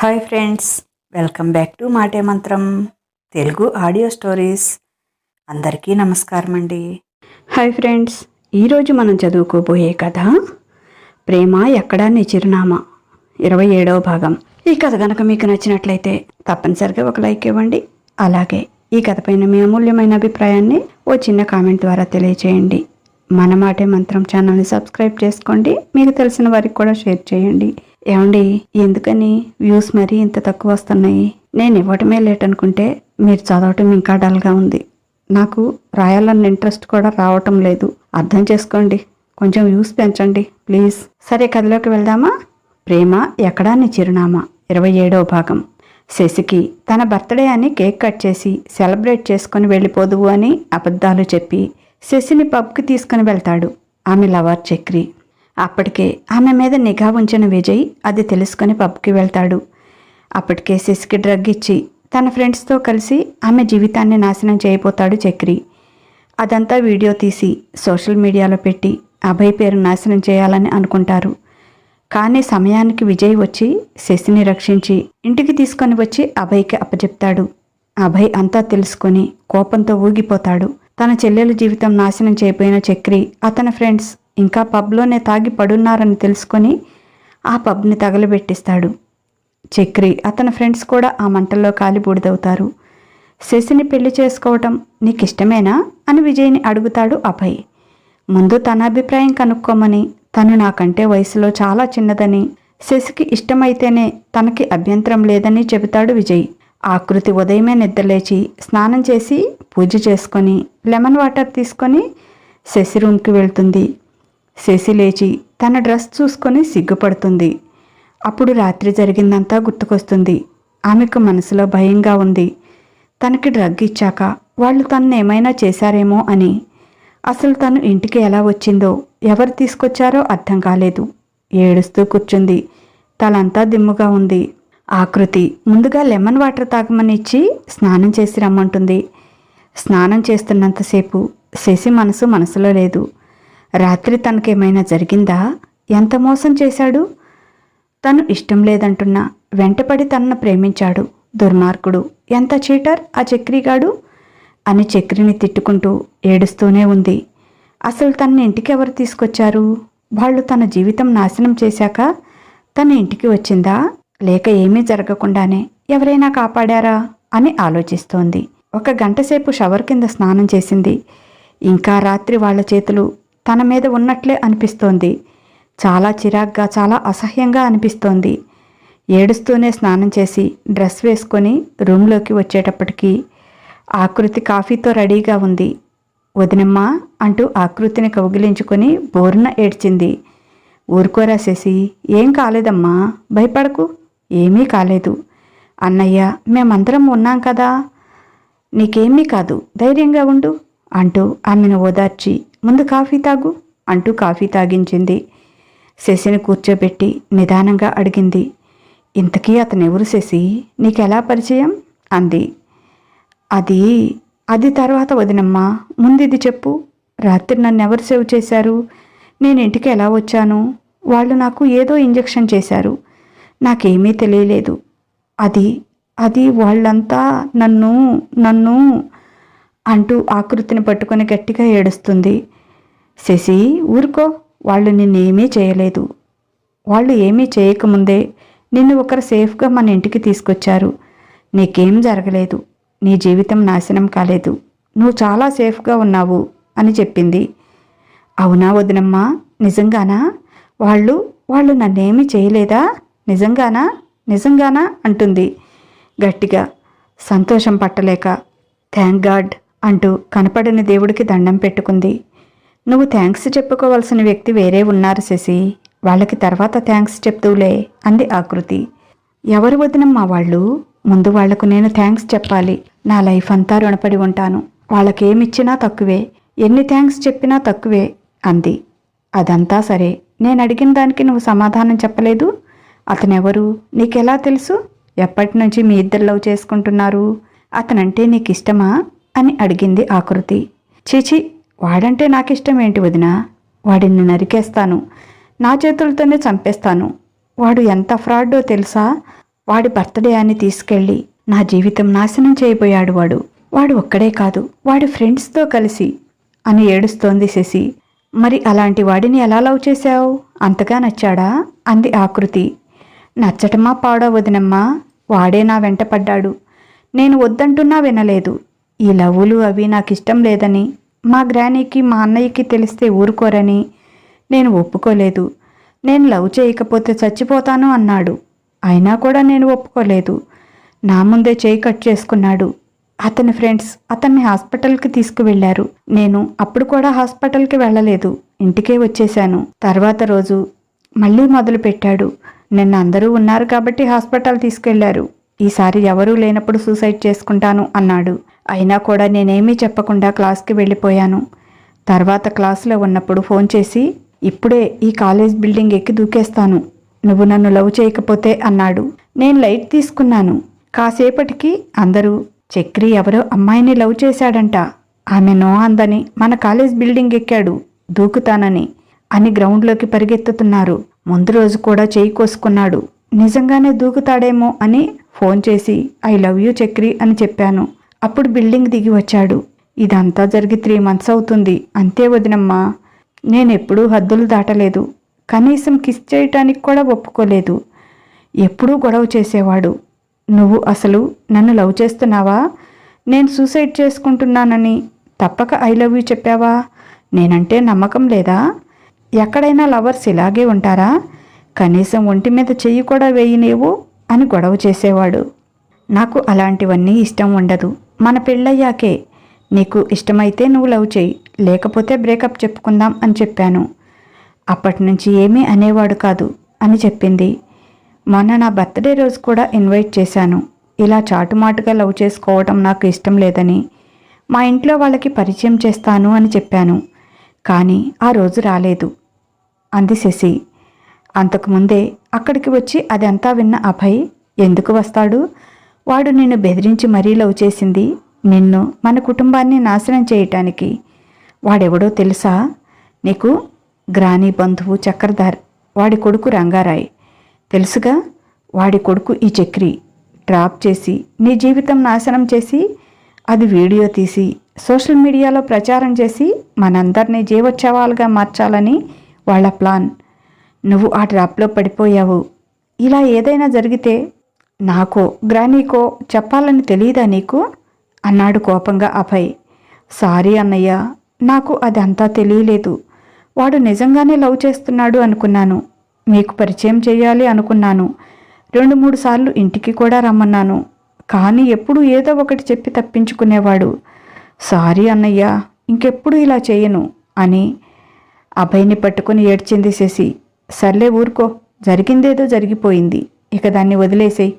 Hi friends welcome back to Maate Mantram Telugu audio stories. అందరికీ నమస్కారం అండి. Hi friends ఈరోజు మనం చదువుకోబోయే కథ ప్రేమ ఎక్కడా నీ చిరునామా ఇరవై ఏడవ భాగం. ఈ కథ కనుక మీకు నచ్చినట్లయితే తప్పనిసరిగా ఒక లైక్ ఇవ్వండి. అలాగే ఈ కథ పైన మీ అమూల్యమైన అభిప్రాయాన్ని ఓ చిన్న కామెంట్ ద్వారా తెలియచేయండి. మన మాటే మంత్రం ఛానల్ని సబ్స్క్రైబ్ చేసుకోండి. మీకు తెలిసిన వారికి కూడా షేర్ చేయండి. ఏమండి ఎందుకని? వ్యూస్ మరీ ఇంత తక్కువ వస్తున్నాయి నేను ఇవ్వటమే లేట్ అనుకుంటే మీరు చదవటం ఇంకా డల్గా ఉంది. నాకు రాయాలన్న ఇంట్రెస్ట్ కూడా రావటం లేదు. అర్థం చేసుకోండి. కొంచెం వ్యూస్ పెంచండి ప్లీజ్. సరే కథలోకి వెళ్దామా? ప్రేమ ఎక్కడా నీ చిరునామా? ఇరవై ఏడవ భాగం. శశికి తన బర్త్డే అని కేక్ కట్ చేసి సెలబ్రేట్ చేసుకుని వెళ్ళిపోదువు అని అబద్ధాలు చెప్పి శశిని పబ్కి తీసుకుని వెళ్తాడు. ఆమె లవర్ చక్రి. అప్పటికే ఆమె మీద నిఘా ఉంచిన విజయ్ అది తెలుసుకుని పబ్కి వెళ్తాడు. అప్పటికే శశికి డ్రగ్ ఇచ్చి తన ఫ్రెండ్స్తో కలిసి ఆమె జీవితాన్ని నాశనం చేయబోతాడు చక్రి. అదంతా వీడియో తీసి సోషల్ మీడియాలో పెట్టి అభయ్ పేరు నాశనం చేయాలని అనుకుంటారు. కానీ సమయానికి విజయ్ వచ్చి శశిని రక్షించి ఇంటికి తీసుకొని వచ్చి అభయ్కి అప్పచెప్తాడు అభయ్ అంతా తెలుసుకొని కోపంతో ఊగిపోతాడు. తన చెల్లెల జీవితం నాశనం చేయబోయిన చక్రి అతని ఫ్రెండ్స్ ఇంకా పబ్లోనే తాగి పడున్నారని తెలుసుకొని ఆ పబ్ని తగలబెట్టిస్తాడు. చక్రి అతని ఫ్రెండ్స్ కూడా ఆ మంటల్లో కాలి బూడిదవుతారు. శశిని పెళ్ళి చేసుకోవటం నీకు ఇష్టమేనా అని విజయ్ని అడుగుతాడు అభయ్. ముందు తన అభిప్రాయం కనుక్కోమని తను నాకంటే వయసులో చాలా చిన్నదని శశికి ఇష్టమైతేనే తనకి అభ్యంతరం లేదని చెబుతాడు విజయ్. ఆకృతి ఉదయమే నిద్రలేచి స్నానం చేసి పూజ చేసుకొని లెమన్ వాటర్ తీసుకొని శశి రూమ్కి వెళ్తుంది. శశి లేచి తన డ్రెస్ చూసుకొని సిగ్గుపడుతుంది. అప్పుడు రాత్రి జరిగిందంతా గుర్తుకొస్తుంది. ఆమెకు మనసులో భయంగా ఉంది. తనకి డ్రగ్ ఇచ్చాక వాళ్ళు తనను ఏమైనా చేశారేమో అని. అసలు తను ఇంటికి ఎలా వచ్చిందో ఎవరు తీసుకొచ్చారో అర్థం కాలేదు. ఏడుస్తూ కూర్చుంది. తలంతా దిమ్ముగా ఉంది. ఆకృతి ముందుగా లెమన్ వాటర్ తాగమని ఇచ్చి స్నానం చేసి రమ్మంటుంది. స్నానం చేస్తున్నంతసేపు శశి మనసు మనసులో లేదు. రాత్రి తనకేమైనా జరిగిందా? ఎంత మోసం చేశాడు? తను ఇష్టం లేదంటున్నా వెంటపడి తనను ప్రేమించాడు. దుర్మార్గుడు. ఎంత చీటర్ ఆ చక్రిగాడు? అని చక్రిని తిట్టుకుంటూ ఏడుస్తూనే ఉంది. అసలు తన ఇంటికి ఎవరు తీసుకొచ్చారు? వాళ్ళు తన జీవితం నాశనం చేశాక తన ఇంటికి వచ్చిందా? లేక ఏమీ జరగకుండానే ఎవరైనా కాపాడారా? అని ఆలోచిస్తోంది. ఒక గంట సేపు షవర్ కింద స్నానం చేసింది. ఇంకా రాత్రి వాళ్ళ చేతులు తన మీద ఉన్నట్లే అనిపిస్తోంది. చాలా చిరాగ్గా చాలా అసహ్యంగా అనిపిస్తోంది. ఏడుస్తూనే స్నానం చేసి డ్రెస్ వేసుకొని రూమ్లోకి వచ్చేటప్పటికి ఆకృతి కాఫీతో రెడీగా ఉంది. వదినమ్మా అంటూ ఆకృతిని కౌగిలించుకొని బోరున ఏడ్చింది. ఊరుకోరాసేసి ఏం కాలేదమ్మా భయపడకు ఏమీ కాలేదు. అన్నయ్య మేమందరం ఉన్నాం కదా నీకేమీ కాదు ధైర్యంగా ఉండు అంటూ ఆమెను ఓదార్చి ముందు కాఫీ తాగు అంటూ కాఫీ తాగించింది. శశిని కూర్చోబెట్టి నిదానంగా అడిగింది ఇంతకీ అతనెవరు శశి? నీకెలా పరిచయం? అంది. అది అది తర్వాత వదినమ్మా ముందిది చెప్పు. రాత్రి నన్ను ఎవరు సేవ్ చేశారు? నేను ఇంటికి ఎలా వచ్చాను? వాళ్ళు నాకు ఏదో ఇంజెక్షన్ చేశారు. నాకేమీ తెలియలేదు. అది అది వాళ్ళంతా నన్ను నన్ను అంటూ ఆకృతిని పట్టుకొని గట్టిగా ఏడుస్తుంది. శశి ఊరుకో వాళ్ళు నిన్నేమీ చేయలేదు. వాళ్ళు ఏమీ చేయకముందే నిన్ను ఒకరు సేఫ్గా మన ఇంటికి తీసుకొచ్చారు. నీకేం జరగలేదు. నీ జీవితం నాశనం కాలేదు. నువ్వు చాలా సేఫ్గా ఉన్నావు అని చెప్పింది. అవునా వదినమ్మా? నిజంగానా? వాళ్ళు వాళ్ళు నన్నేమీ చేయలేదా? నిజంగానా? నిజంగానా? అంటుంది గట్టిగా. సంతోషం పట్టలేక. Thank God. అంటూ కనపడని దేవుడికి దండం పెట్టుకుంది. నువ్వు థ్యాంక్స్ చెప్పుకోవాల్సిన వ్యక్తి వేరే ఉన్నారు శశి. వాళ్ళకి తర్వాత థ్యాంక్స్ చెప్తూలే అంది ఆకృతి ఎవరు వదినమ్మా వాళ్ళు? ముందు వాళ్ళకు నేను థ్యాంక్స్ చెప్పాలి. నా లైఫ్ అంతా రుణపడి ఉంటాను. వాళ్ళకేమిచ్చినా తక్కువే. ఎన్ని థ్యాంక్స్ చెప్పినా తక్కువే అంది. అదంతా సరే. నేను అడిగిన దానికి నువ్వు సమాధానం చెప్పలేదు? అతనెవరు? నీకెలా తెలుసు? ఎప్పటి నుంచి మీ ఇద్దరు లవ్ చేసుకుంటున్నారు? అతనంటే నీకు ఇష్టమా అని అడిగింది ఆకృతి. చీచి వాడంటే నాకిష్టం ఏంటి వదినా? వాడిని నరికేస్తాను. నా చేతులతోనే చంపేస్తాను. వాడు ఎంత ఫ్రాడ్డో తెలుసా? వాడి బర్త్డే అని తీసుకెళ్ళి నా జీవితం నాశనం చేయబోయాడు వాడు. వాడు ఒక్కడే కాదు వాడి ఫ్రెండ్స్తో కలిసి అని ఏడుస్తోంది శశి. మరి అలాంటి వాడిని ఎలా లవ్ చేశావు? అంతగా నచ్చాడా? అంది ఆకృతి. నచ్చటమా పాడో వదినమ్మా? వాడే నా వెంట పడ్డాడు. నేను వద్దంటున్నా వినలేదు. ఈ లవ్వులు అవి నాకు ఇష్టం లేదని మా గ్రానీకి మా అన్నయ్యకి తెలిస్తే ఊరుకోరని నేను ఒప్పుకోలేదు. నేను లవ్ చేయకపోతే చచ్చిపోతాను అన్నాడు. అయినా కూడా నేను ఒప్పుకోలేదు. నా ముందే చేయి కట్ చేసుకున్నాడు. అతని ఫ్రెండ్స్ అతన్ని హాస్పిటల్కి తీసుకువెళ్ళారు నేను అప్పుడు కూడా హాస్పిటల్కి వెళ్ళలేదు. ఇంటికే వచ్చేశాను. తర్వాత రోజు మళ్ళీ మొదలు పెట్టాడు నిన్న అందరూ ఉన్నారు కాబట్టి హాస్పిటల్ తీసుకెళ్ళారు ఈసారి ఎవరూ లేనప్పుడు సూసైడ్ చేసుకుంటాను అన్నాడు. అయినా కూడా నేనేమీ చెప్పకుండా క్లాస్కి వెళ్ళిపోయాను. తర్వాత క్లాసులో ఉన్నప్పుడు ఫోన్ చేసి ఇప్పుడే ఈ కాలేజ్ బిల్డింగ్ ఎక్కి దూకేస్తాను. నువ్వు నన్ను లవ్ చేయకపోతే అన్నాడు. నేను లైట్ తీసుకున్నాను. కాసేపటికి అందరూ చక్రి ఎవరో అమ్మాయిని లవ్ చేశాడంట. ఆమె నో అందని మన కాలేజ్ బిల్డింగ్ ఎక్కాడు. దూకుతానని అని గ్రౌండ్లోకి పరిగెత్తుతున్నారు. ముందు రోజు కూడా చేయి కోసుకున్నాడు. నిజంగానే దూకుతాడేమో అని ఫోన్ చేసి ఐ లవ్ యూ చక్రి అని చెప్పాను. అప్పుడు బిల్డింగ్ దిగి వచ్చాడు. ఇదంతా జరిగి త్రీ మంత్స్ అవుతుంది. అంతే వదినమ్మా. నేనెప్పుడూ హద్దులు దాటలేదు. కనీసం కిస్ చేయటానికి కూడా ఒప్పుకోలేదు. ఎప్పుడూ గొడవ చేసేవాడు. నువ్వు అసలు నన్ను లవ్ చేస్తున్నావా? నేను సూసైడ్ చేసుకుంటున్నానని తప్పక ఐ లవ్ యూ చెప్పావా? నేనంటే నమ్మకం లేదా? ఎక్కడైనా లవర్స్ ఇలాగే ఉంటారా? కనీసం ఒంటి మీద చెయ్యి కూడా వేయనేవు అని గొడవ చేసేవాడు. నాకు అలాంటివన్నీ ఇష్టం ఉండదు. మన పెళ్ళయ్యాకే నీకు ఇష్టమైతే నువ్వు లవ్ చేయి లేకపోతే బ్రేకప్ చెప్పుకుందాం అని చెప్పాను. అప్పటి నుంచి ఏమీ అనేవాడు కాదు అని చెప్పింది. మొన్న నా బర్త్డే రోజు కూడా ఇన్వైట్ చేశాను. ఇలా చాటుమాటుగా లవ్ చేసుకోవడం నాకు ఇష్టం లేదని మా ఇంట్లో వాళ్ళకి పరిచయం చేస్తాను అని చెప్పాను. కానీ ఆ రోజు రాలేదు. అంది శశి. అంతకుముందే అక్కడికి వచ్చి అదంతా విన్న అభయ్ ఎందుకు వస్తాడు? వాడు నిన్ను బెదిరించి మరీ లవ్ చేసింది నిన్ను మన కుటుంబాన్ని నాశనం చేయటానికి. వాడెవడో తెలుసా? నీకు గ్రానీ బంధువు చక్రధార్ వాడి కొడుకు రంగారాయ్. తెలుసుగా? వాడి కొడుకు ఈ చక్రి డ్రాప్ చేసి నీ జీవితం నాశనం చేసి అది వీడియో తీసి సోషల్ మీడియాలో ప్రచారం చేసి మనందరినీ జీవోత్సవాలుగా మార్చాలని వాళ్ళ ప్లాన్. నువ్వు ఆ ట్రాప్లో పడిపోయావు. ఇలా ఏదైనా జరిగితే నాకో గ్రానీకో చెప్పాలని తెలియదా నీకు? అన్నాడు కోపంగా అభయ్. సారీ అన్నయ్య నాకు అదంతా తెలియలేదు. వాడు నిజంగానే లవ్ చేస్తున్నాడు అనుకున్నాను. మీకు పరిచయం చేయాలి అనుకున్నాను. రెండు మూడు సార్లు ఇంటికి కూడా రమ్మన్నాను. కానీ ఎప్పుడు ఏదో ఒకటి చెప్పి తప్పించుకునేవాడు. సారీ అన్నయ్య ఇంకెప్పుడు ఇలా చేయను అని అభయ్ని పట్టుకుని ఏడ్చింది శశి. సర్లే ఊరుకో జరిగిందేదో జరిగిపోయింది. ఇక దాన్ని వదిలేసేయి.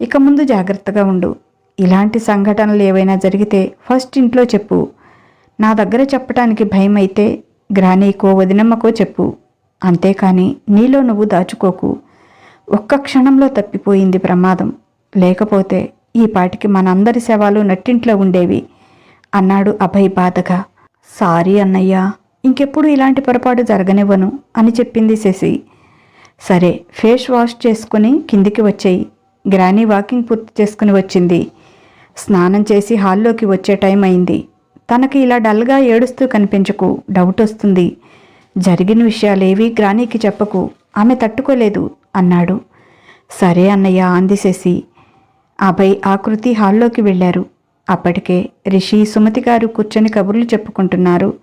ఇక ముందు జాగ్రత్తగా ఉండు. ఇలాంటి సంఘటనలు ఏవైనా జరిగితే ఫస్ట్ ఇంట్లో చెప్పు. నా దగ్గర చెప్పటానికి భయం అయితే గ్రానీకో వదినమ్మకో చెప్పు. అంతేకాని నీలో నువ్వు దాచుకోకు. ఒక్క క్షణంలో తప్పిపోయింది ప్రమాదం. లేకపోతే ఈ పాటికి మనందరి శవాలు నట్టింట్లో ఉండేవి. అన్నాడు అభయ్ బాధగా. సారీ అన్నయ్య ఇంకెప్పుడు ఇలాంటి పొరపాటు జరగనివ్వను అని చెప్పింది శశి. సరే ఫేస్ వాష్ చేసుకుని కిందికి వచ్చేయి. గ్రానీ వాకింగ్ పూర్తి చేసుకుని వచ్చింది. స్నానం చేసి హాల్లోకి వచ్చే టైం అయింది. తనకి ఇలా డల్గా ఏడుస్తూ కనిపించకు డౌట్ వస్తుంది. జరిగిన విషయాలేవి గ్రానీకి చెప్పకు ఆమె తట్టుకోలేదు అన్నాడు. సరే అన్నయ్య అందిసేసి అభయ్ ఆకృతి హాల్లోకి వెళ్ళారు. అప్పటికే రిషి సుమతి గారు కూర్చొని కబుర్లు చెప్పుకుంటున్నారు.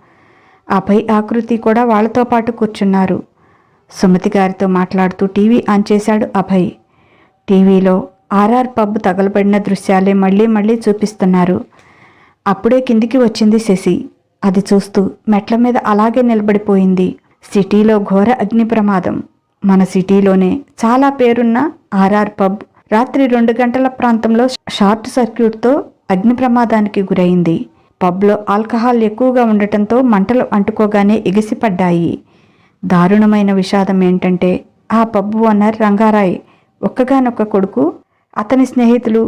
అభయ్ ఆకృతి కూడా వాళ్ళతో పాటు కూర్చున్నారు. సుమతి గారితో మాట్లాడుతూ టీవీ ఆన్ చేశాడు అభయ్. టీవీలో ఆర్ఆర్ పబ్ తగలబడిన దృశ్యాలే మళ్ళీ మళ్ళీ చూపిస్తున్నారు. అప్పుడే కిందికి వచ్చింది శశి. అది చూస్తూ మెట్ల మీద అలాగే నిలబడిపోయింది. సిటీలో ఘోర అగ్ని ప్రమాదం. మన సిటీలోనే చాలా పేరున్న ఆర్ఆర్ పబ్ రాత్రి రెండు గంటల ప్రాంతంలో షార్ట్ సర్క్యూట్తో అగ్ని ప్రమాదానికి గురైంది. పబ్లో ఆల్కహాల్ ఎక్కువగా ఉండటంతో మంటలు అంటుకోగానే ఎగిసిపడ్డాయి. దారుణమైన విషాదం ఏంటంటే ఆ పబ్ ఓనర్ రంగారాయ్ ఒక్కగానొక్క కొడుకు అతని స్నేహితులు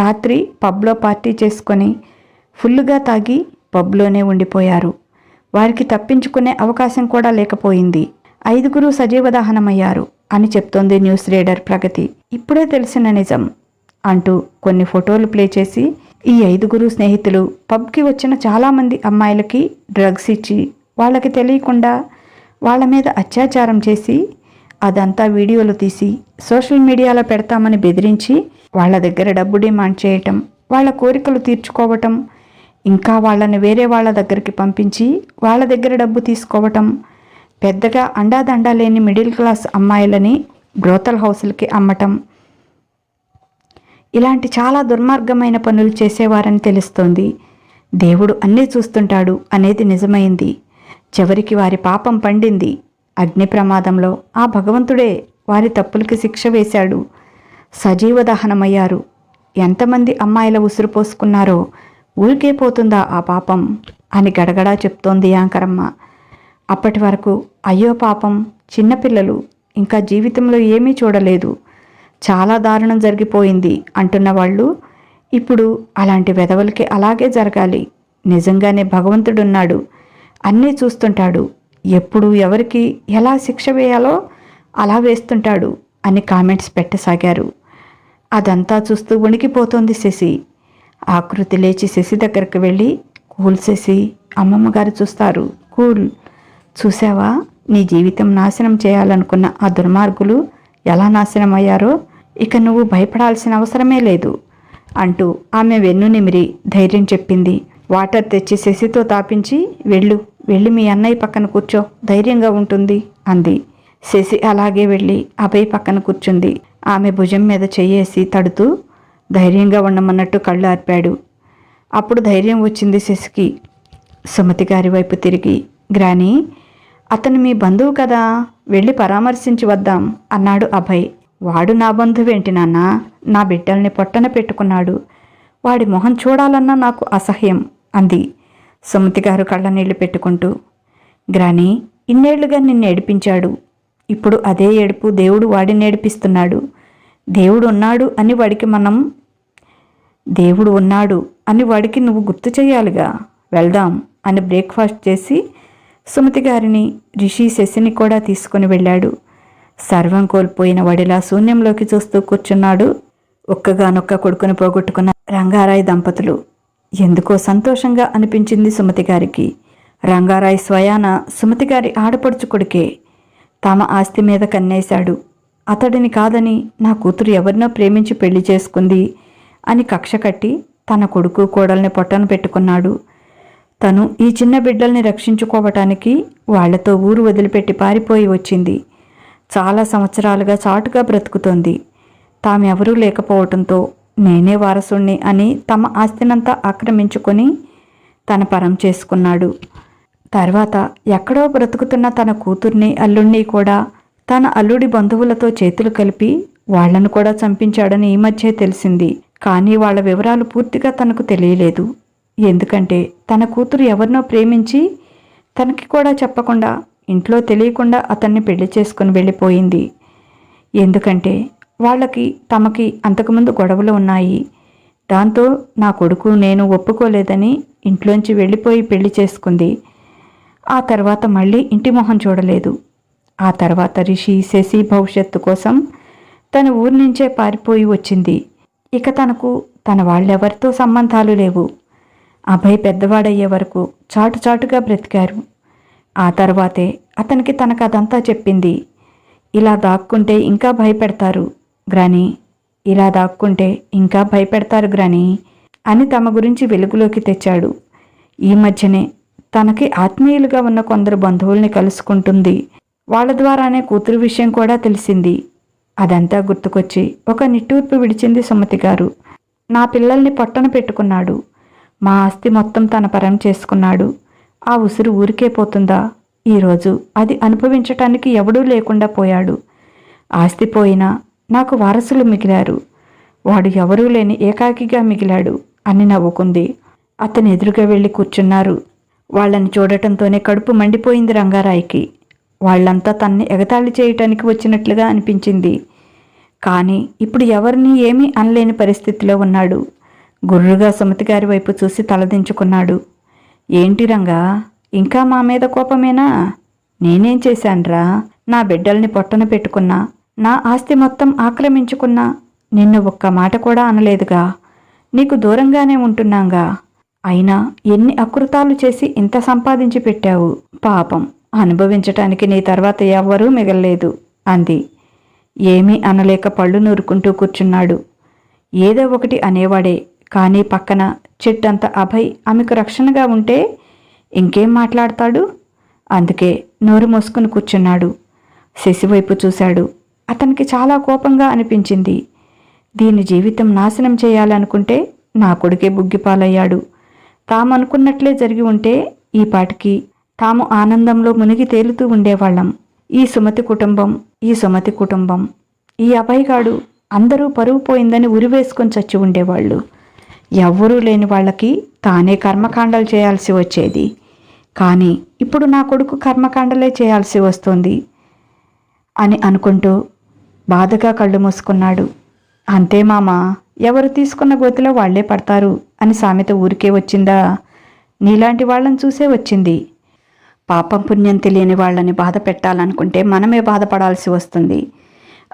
రాత్రి పబ్లో పార్టీ చేసుకొని ఫుల్లుగా తాగి పబ్లోనే ఉండిపోయారు. వారికి తప్పించుకునే అవకాశం కూడా లేకపోయింది. ఐదుగురు సజీవ దహనమయ్యారు అని చెప్తోంది న్యూస్ రీడర్ ప్రగతి. ఇప్పుడే తెలిసిన నిజం అంటూ కొన్ని ఫోటోలు ప్లే చేసి ఈ ఐదుగురు స్నేహితులు పబ్కి వచ్చిన చాలామంది అమ్మాయిలకి డ్రగ్స్ ఇచ్చి వాళ్ళకి తెలియకుండా వాళ్ళ మీద అత్యాచారం చేసి అదంతా వీడియోలు తీసి సోషల్ మీడియాలో పెడతామని బెదిరించి వాళ్ళ దగ్గర డబ్బు డిమాండ్ చేయటం వాళ్ళ కోరికలు తీర్చుకోవటం ఇంకా వాళ్ళని వేరే వాళ్ళ దగ్గరికి పంపించి వాళ్ళ దగ్గర డబ్బు తీసుకోవటం పెద్దగా అండాదండా లేని మిడిల్ క్లాస్ అమ్మాయిలని బ్రోతల్ హౌస్లకి అమ్మటం. ఇలాంటి చాలా దుర్మార్గమైన పనులు చేసేవారని తెలుస్తోంది. దేవుడు అన్నీ చూస్తుంటాడు అనేది నిజమైంది. చివరికి వారి పాపం పండింది. అగ్ని ప్రమాదంలో ఆ భగవంతుడే వారి తప్పులకి శిక్ష వేశాడు. సజీవ దహనమయ్యారు. ఎంతమంది అమ్మాయిల ఉసురు పోసుకున్నారో ఊరికే పోతుందా ఆ పాపం అని గడగడా చెప్తోంది యాంకరమ్మ. అప్పటి వరకు అయ్యో పాపం చిన్నపిల్లలు ఇంకా జీవితంలో ఏమీ చూడలేదు. చాలా దారుణం జరిగిపోయింది అంటున్న వాళ్ళు. ఇప్పుడు అలాంటి వెధవలకి అలాగే జరగాలి. నిజంగానే భగవంతుడున్నాడు. అన్నీ చూస్తుంటాడు. ఎప్పుడు ఎవరికి ఎలా శిక్ష వేయాలో అలా వేస్తుంటాడు అని కామెంట్స్ పెట్టసాగారు. అదంతా చూస్తూ వణికిపోతోంది శశి. ఆకృతి లేచి శశి దగ్గరికి వెళ్ళి కూల్ శశి అమ్మమ్మ గారు చూస్తారు. కూల్. చూసావా నీ జీవితం నాశనం చేయాలనుకున్న ఆ దుర్మార్గులు ఎలా నాశనం అయ్యారో ఇక నువ్వు భయపడాల్సిన అవసరమే లేదు అంటూ ఆమె వెన్ను నిమిరి ధైర్యం చెప్పింది. వాటర్ తెచ్చి శశితో తాపించి వెళ్ళు. వెళ్ళి మీ అన్నయ్య పక్కన కూర్చో ధైర్యంగా ఉంటుంది అంది. శశి అలాగే వెళ్ళి అభయ్ పక్కన కూర్చుంది. ఆమె భుజం మీద చెయ్యేసి తడుతూ ధైర్యంగా ఉండమన్నట్టు కళ్ళు ఆర్పాడు. అప్పుడు ధైర్యం వచ్చింది శశికి. సుమతి గారి వైపు తిరిగి గ్రాని అతను మీ బంధువు కదా వెళ్ళి పరామర్శించి వద్దాం అన్నాడు అభయ్. వాడు నా బంధువేంటి నాన్న? నా బిడ్డల్ని పొట్టన పెట్టుకున్నాడు. వాడి మొహం చూడాలన్నా నాకు అసహ్యం అంది. సుమతి గారు కళ్ళ నీళ్ళు పెట్టుకుంటూ గ్రాని ఇన్నేళ్ళుగా నిన్ను ఏడిపించాడు. ఇప్పుడు అదే ఏడుపు దేవుడు వాడిని నేడిపిస్తున్నాడు. దేవుడు ఉన్నాడు అని వాడికి మనం దేవుడు ఉన్నాడు అని వాడికి నువ్వు గుర్తు చేయాలిగా? వెళ్దాం అని బ్రేక్ఫాస్ట్ చేసి సుమతి గారిని రిషి శశిని కూడా తీసుకుని వెళ్ళాడు. సర్వం కోల్పోయిన వడిలా శూన్యంలోకి చూస్తూ కూర్చున్నాడు ఒక్కగానొక్క కొడుకుని పోగొట్టుకున్న రంగారాయ్ దంపతులు. ఎందుకో సంతోషంగా అనిపించింది సుమతి గారికి. రంగారాయ్ స్వయాన సుమతి గారి ఆడపడుచు కొడుకే. తమ ఆస్తి మీద కన్నేశాడు. అతడిని కాదని నా కూతురు ఎవరినో ప్రేమించి పెళ్ళి చేసుకుంది అని కక్ష కట్టి తన కొడుకు కోడల్ని పొట్టను పెట్టుకున్నాడు. తను ఈ చిన్న బిడ్డల్ని రక్షించుకోవటానికి వాళ్ళతో ఊరు వదిలిపెట్టి పారిపోయి వచ్చింది. చాలా సంవత్సరాలుగా చాటుగా బ్రతుకుతోంది. తామెవరూ లేకపోవటంతో నేనే వారసుణ్ణి అని తమ ఆస్తినంతా ఆక్రమించుకొని తన పరం చేసుకున్నాడు. తర్వాత ఎక్కడో బ్రతుకుతున్న తన కూతుర్ని అల్లుణ్ణి కూడా తన అల్లుడి బంధువులతో చేతులు కలిపి వాళ్ళను కూడా చంపించాడని ఈ మధ్య తెలిసింది. కానీ వాళ్ళ వివరాలు పూర్తిగా తనకు తెలియలేదు. ఎందుకంటే తన కూతురు ఎవరినో ప్రేమించి తనకి కూడా చెప్పకుండా ఇంట్లో తెలియకుండా అతన్ని పెళ్ళి చేసుకుని వెళ్ళిపోయింది. ఎందుకంటే వాళ్ళకి తమకి అంతకుముందు గొడవలు ఉన్నాయి. దాంతో నా కొడుకు నేను ఒప్పుకోలేదని ఇంట్లోంచి వెళ్ళిపోయి పెళ్ళి చేసుకుంది. ఆ తర్వాత మళ్ళీ ఇంటి మొహం చూడలేదు. ఆ తర్వాత రిషి శశి భవిష్యత్తు కోసం తన ఊరి నుంచే పారిపోయి వచ్చింది. ఇక తనకు తన వాళ్ళెవరితో సంబంధాలు లేవు. అభయ్ పెద్దవాడయ్యే వరకు చాటు చాటుగా బ్రతికారు. ఆ తర్వాతే అతనికి తనకు అదంతా చెప్పింది. ఇలా దాక్కుంటే ఇంకా భయపెడతారు. గ్రాని ఇలా దాక్కుంటే ఇంకా భయపెడతారు గ్రాని అని తమ గురించి వెలుగులోకి తెచ్చాడు. ఈ మధ్యనే తనకి ఆత్మీయులుగా ఉన్న కొందరు బంధువుల్ని కలుసుకుంటుంది. వాళ్ళ ద్వారానే కూతురు విషయం కూడా తెలిసింది. అదంతా గుర్తుకొచ్చి ఒక నిట్టూర్పు విడిచింది సుమతి గారు. నా పిల్లల్ని పొట్టన పెట్టుకున్నాడు. మా ఆస్తి మొత్తం తన పరం చేసుకున్నాడు. ఆ ఉసురు ఊరికే పోతుందా? ఈరోజు అది అనుభవించటానికి ఎవడూ లేకుండా పోయాడు. ఆస్తి పోయినా నాకు వారసులు మిగిలారు. వాడు ఎవరూ లేని ఏకాకిగా మిగిలాడు అని నవ్వుకుంది. అతను ఎదురుగా వెళ్ళి కూర్చున్నారు. వాళ్ళని చూడటంతోనే కడుపు మండిపోయింది రంగారాయికి. వాళ్ళంతా తన్ని ఎగతాళి చేయటానికి వచ్చినట్లుగా అనిపించింది. కానీ ఇప్పుడు ఎవరిని ఏమీ అనలేని పరిస్థితిలో ఉన్నాడు. గుర్రుగా సుమతి గారి వైపు చూసి తలదించుకున్నాడు. ఏంటి రంగా ఇంకా మా మీద కోపమేనా? నేనేం చేశాన్రా? నా బిడ్డల్ని పొట్టన పెట్టుకున్నా. నా ఆస్తి మొత్తం ఆక్రమించుకున్నా నిన్ను ఒక్క మాట కూడా అనలేదుగా. నీకు దూరంగానే ఉంటున్నాంగా. అయినా ఎన్ని అకృతాలు చేసి ఇంత సంపాదించి పెట్టావు? పాపం. అనుభవించటానికి నీ తర్వాత ఎవ్వరూ మిగల్లేదు అంది. ఏమీ అనలేక పళ్ళు నూరుకుంటూ కూర్చున్నాడు. ఏదో ఒకటి అనేవాడే కానీ పక్కన చెట్టంత అభయ్ ఆమెకు రక్షణగా ఉంటే ఇంకేం మాట్లాడతాడు? అందుకే నోరు మూసుకుని కూర్చున్నాడు. శశివైపు చూశాడు. అతనికి చాలా కోపంగా అనిపించింది. దీని జీవితం నాశనం చేయాలనుకుంటే నా కొడుకే బుగ్గిపాలయ్యాడు. తాము అనుకున్నట్లే జరిగి ఉంటే ఈ పాటికి తాము ఆనందంలో మునిగి తేలుతూ ఉండేవాళ్ళం. ఈ సుమతి కుటుంబం ఈ సుమతి కుటుంబం ఈ అభయగాడు అందరూ పరువు పోయిందని ఉరివేసుకొని చచ్చి ఉండేవాళ్ళు. ఎవ్వరూ లేని వాళ్ళకి తానే కర్మకాండలు చేయాల్సి వచ్చేది. కానీ ఇప్పుడు నా కొడుకు కర్మకాండలే చేయాల్సి వస్తుంది అని అనుకుంటూ బాధగా కళ్ళు మూసుకున్నాడు. అంతే మామ ఎవరు తీసుకున్న గోతిలో వాళ్ళే పడతారు అని సామెత ఊరికే వచ్చిందా? నీలాంటి వాళ్ళని చూసే వచ్చింది. పాపం పుణ్యం తెలియని వాళ్ళని బాధ పెట్టాలనుకుంటే మనమే బాధపడాల్సి వస్తుంది.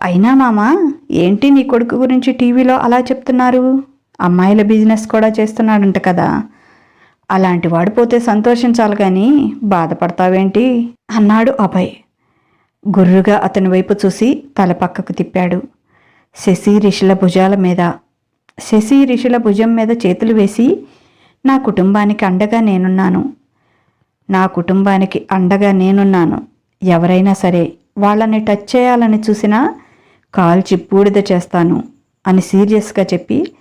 అయినా మామ ఏంటి నీ కొడుకు గురించి టీవీలో అలా చెప్తున్నారు? అమ్మాయిల బిజినెస్ కూడా చేస్తున్నాడంట కదా. అలాంటి వాడు పోతే సంతోషించాలి కానీ బాధపడతావేంటి? అన్నాడు అభయ్. గుర్రుగా అతని వైపు చూసి తల పక్కకు తిప్పాడు. శశి రిషుల భుజాల మీద. శశి రిషుల భుజం మీద చేతులు వేసి నా కుటుంబానికి అండగా నేనున్నాను. నా కుటుంబానికి అండగా నేనున్నాను. ఎవరైనా సరే వాళ్ళని టచ్ చేయాలని చూసినా కాల్చి బూడిద చేస్తాను అని సీరియస్గా చెప్పి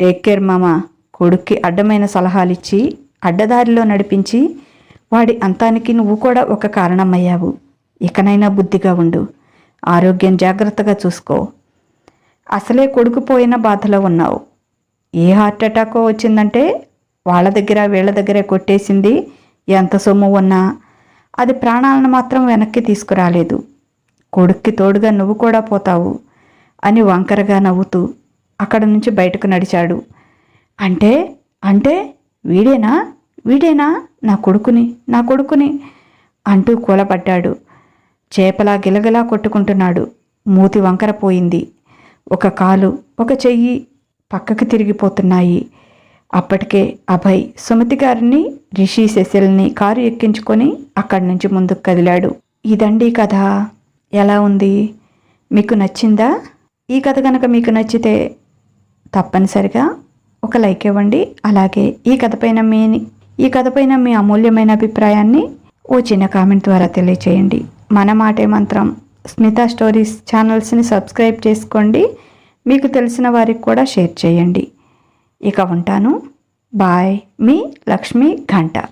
టేక్ కేర్ మామ. కొడుక్కి అడ్డమైన సలహాలిచ్చి అడ్డదారిలో నడిపించి వాడి అంతానికి నువ్వు కూడా ఒక కారణమయ్యావు. ఇకనైనా బుద్ధిగా ఉండు. ఆరోగ్యం జాగ్రత్తగా చూసుకో. అసలే కొడుకుపోయిన బాధలో ఉన్నావు. ఏ హార్ట్ అటాకో వచ్చిందంటే వాళ్ళ దగ్గర వీళ్ళ దగ్గరే కొట్టేసింది ఎంత సొమ్ము ఉన్నా అది ప్రాణాలను మాత్రం వెనక్కి తీసుకురాలేదు. కొడుక్కి తోడుగా నువ్వు కూడా పోతావు అని వంకరగా నవ్వుతూ అక్కడ నుంచి బయటకు నడిచాడు. అంటే అంటే వీడేనా? వీడేనా? నా కొడుకుని నా కొడుకుని అంటూ కూలపడ్డాడు చేపలా గిలగిలా కొట్టుకుంటున్నాడు. మూతి వంకర పోయింది. ఒక కాలు ఒక చెయ్యి పక్కకి తిరిగిపోతున్నాయి. అప్పటికే అభయ్ సుమతి గారిని రిషి శశిల్ని కారు ఎక్కించుకొని అక్కడి నుంచి ముందుకు కదిలాడు. ఇదండి కథ. ఎలా ఉంది? మీకు నచ్చిందా? ఈ కథ కనుక మీకు నచ్చితే తప్పనిసరిగా ఒక లైక్ ఇవ్వండి. అలాగే ఈ కథ పైన మీ ఈ కథ పైన మీ అమూల్యమైన అభిప్రాయాన్ని ఓ చిన్న కామెంట్ ద్వారా తెలియచేయండి. మన మాటే మంత్రం. స్మిత స్టోరీస్ ఛానల్స్ని సబ్స్క్రైబ్ చేసుకోండి. మీకు తెలిసిన వారికి కూడా షేర్ చేయండి. ఇక ఉంటాను. బాయ్. మీ లక్ష్మీ ఘంటా.